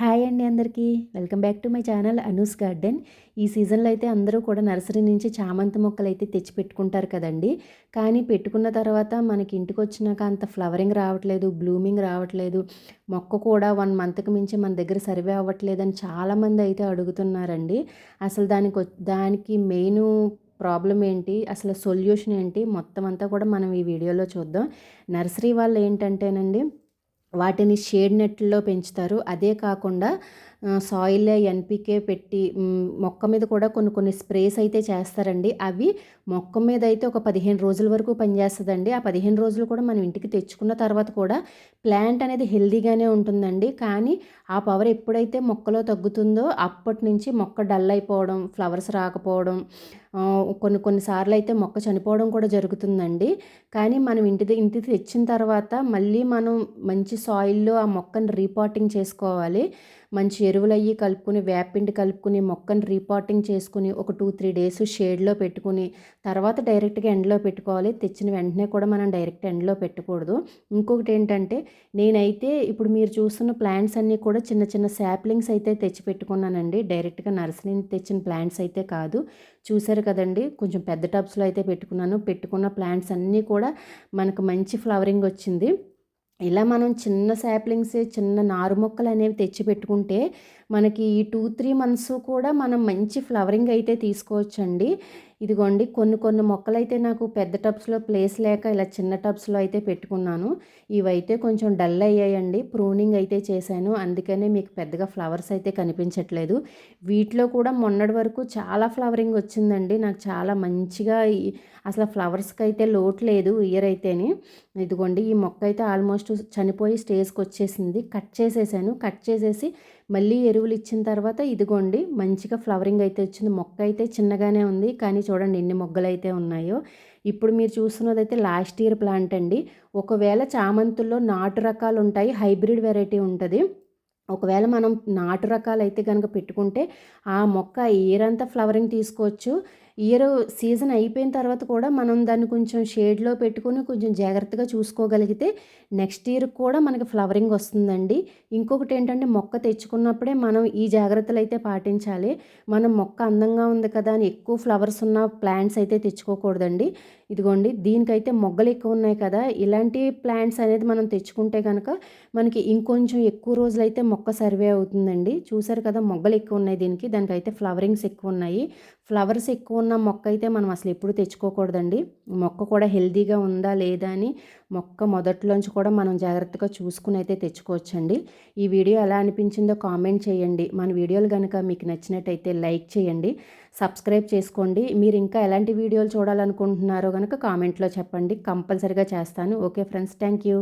Hi అండి అందరికీ. Welcome back to my channel Anu's garden. ఈ సీజన్లో అయితే అందరూ కూడా నర్సరీ నుంచి చామంతి మొక్కలు అయితే తెచ్చి పెట్టుకుంటారు కదండి. కానీ పెట్టుకున్న తర్వాత మనకి ఇంటికి వచ్చినాక అంత ఫ్లవరింగ్ రావట్లేదు బ్లూమింగ్ రావట్లేదు. మొక్క కూడా వన్ మంత్కి మించి మన దగ్గర సర్వే అవ్వట్లేదు అని చాలామంది అయితే అడుగుతున్నారండి. అసలు దానికి దానికి మెయిన్ ప్రాబ్లం ఏంటి? అసలు సొల్యూషన్ ఏంటి? మొత్తం అంతా కూడా మనం ఈ వీడియోలో చూద్దాం. నర్సరీ వాళ్ళు ఏంటంటేనండి వాటిని షేడ్ నెట్లో పెంచుతారు. అదే కాకుండా సాయిల్ ఎన్పికే పెట్టి మొక్క మీద కూడా కొన్ని కొన్ని స్ప్రేస్ అయితే చేస్తారండి. అవి మొక్క మీద అయితే ఒక పదిహేను రోజుల వరకు పనిచేస్తుందండి. ఆ పదిహేను రోజులు కూడా మనం ఇంటికి తెచ్చుకున్న తర్వాత కూడా ప్లాంట్ అనేది హెల్దీగానే ఉంటుందండి. కానీ ఆ పవర్ ఎప్పుడైతే మొక్కలో తగ్గుతుందో అప్పటి నుంచి మొక్క డల్ అయిపోవడం ఫ్లవర్స్ రాకపోవడం కొన్ని కొన్నిసార్లు అయితే మొక్క చనిపోవడం కూడా జరుగుతుందండి. కానీ మనం ఇంటి ఇంటికి తెచ్చిన తర్వాత మళ్ళీ మనం మంచి సాయిల్లో ఆ మొక్కను రీపాటింగ్ చేసుకోవాలి. మంచి ఎరువులు అయ్యి కలుపుకుని వేపిండి కలుపుకుని మొక్కను రీపాటింగ్ చేసుకుని ఒక టూ త్రీ డేస్ షేడ్లో పెట్టుకుని తర్వాత డైరెక్ట్గా ఎండలో పెట్టుకోవాలి. తెచ్చిన వెంటనే కూడా మనం డైరెక్ట్ ఎండలో పెట్టకూడదు. ఇంకొకటి ఏంటంటే నేనైతే ఇప్పుడు మీరు చూస్తున్న ప్లాంట్స్ అన్నీ కూడా చిన్న చిన్న శాప్లింగ్స్ అయితే తెచ్చి పెట్టుకున్నానండి. డైరెక్ట్గా నర్సరీ తెచ్చిన ప్లాంట్స్ అయితే కాదు. చూసారు కదండి కొంచెం పెద్ద టబ్స్లో అయితే పెట్టుకున్నాను. పెట్టుకున్న ప్లాంట్స్ అన్నీ కూడా మనకు మంచి ఫ్లవరింగ్ వచ్చింది. ఇలా మనం చిన్న శాప్లింగ్స్ చిన్న నారు మొక్కలు అనేవి తెచ్చి పెట్టుకుంటే మనకి ఈ టూ త్రీ మంత్స్ కూడా మనం మంచి ఫ్లవరింగ్ అయితే తీసుకోవచ్చండి. ఇదిగోండి కొన్ని కొన్ని మొక్కలైతే నాకు పెద్ద టబ్స్లో ప్లేస్ లేక ఇలా చిన్న టబ్స్లో అయితే పెట్టుకున్నాను. ఇవైతే కొంచెం డల్ అయ్యాయండి. ప్రూనింగ్ అయితే చేశాను. అందుకనే మీకు పెద్దగా ఫ్లవర్స్ అయితే కనిపించట్లేదు. వీటిలో కూడా మొన్నటి వరకు చాలా ఫ్లవరింగ్ వచ్చిందండి. నాకు చాలా మంచిగా అసలు ఫ్లవర్స్కి అయితే లోటు లేదు ఇయర్ అయితేని. ఇదిగోండి ఈ మొక్క అయితే ఆల్మోస్ట్ చనిపోయి స్టేజ్కి వచ్చేసింది. కట్ చేసేసాను. కట్ చేసేసి మళ్ళీ ఎరువులు ఇచ్చిన తర్వాత ఇదిగోండి మంచిగా ఫ్లవరింగ్ అయితే వచ్చింది. మొక్క అయితే చిన్నగానే ఉంది. కానీ చూడండి ఎన్ని మొగ్గలు అయితే ఉన్నాయో. ఇప్పుడు మీరు చూస్తున్నదైతే లాస్ట్ ఇయర్ ప్లాంట్ అండి. ఒకవేళ చామంతుల్లో నాటు రకాలు ఉంటాయి హైబ్రిడ్ వెరైటీ ఉంటుంది. ఒకవేళ మనం నాటు రకాలు అయితే కనుక పెట్టుకుంటే ఆ మొక్క ఏరంతా అంతా ఫ్లవరింగ్ తీసుకోవచ్చు. ఇయర్ సీజన్ అయిపోయిన తర్వాత కూడా మనం దాన్ని కొంచెం షేడ్లో పెట్టుకొని కొంచెం జాగ్రత్తగా చూసుకోగలిగితే నెక్స్ట్ ఇయర్ కూడా మనకి ఫ్లవరింగ్ వస్తుందండి. ఇంకొకటి ఏంటంటే మొక్క తెచ్చుకున్నప్పుడే మనం ఈ జాగ్రత్తలు అయితే పాటించాలి. మనం మొక్క అందంగా ఉంది కదా అని ఎక్కువ ఫ్లవర్స్ ఉన్న ప్లాంట్స్ అయితే తెచ్చుకోకూడదండి. ఇదిగోండి దీనికైతే మొగ్గలు ఎక్కువ ఉన్నాయి కదా ఇలాంటి ప్లాంట్స్ అనేది మనం తెచ్చుకుంటే కనుక మనకి ఇంకొంచెం ఎక్కువ రోజులైతే మొక్క సర్వే అవుతుందండి. చూసారు కదా మొగ్గలు ఎక్కువ ఉన్నాయి దీనికి దానికైతే ఫ్లవరింగ్స్ ఎక్కువ ఉన్నాయి. ఫ్లవర్స్ ఎక్కువ ఉన్న మొక్క అయితే మనం అసలు ఎప్పుడు తెచ్చుకోకూడదండి. మొక్క కూడా హెల్తీగా ఉందా లేదా అని మొక్క మొదట్లోంచి కూడా మనం జాగ్రత్తగా చూసుకుని అయితే తెచ్చుకోవచ్చండి. ఈ వీడియో ఎలా అనిపించిందో కామెంట్ చేయండి. మన వీడియోలు కనుక మీకు నచ్చినట్టయితే లైక్ చేయండి. సబ్స్క్రైబ్ చేసుకోండి. మీరు ఇంకా ఎలాంటి వీడియోలు చూడాలనుకుంటున్నారో కనుక కామెంట్లో చెప్పండి. కంపల్సరిగా చేస్తాను. Okay friends thank you.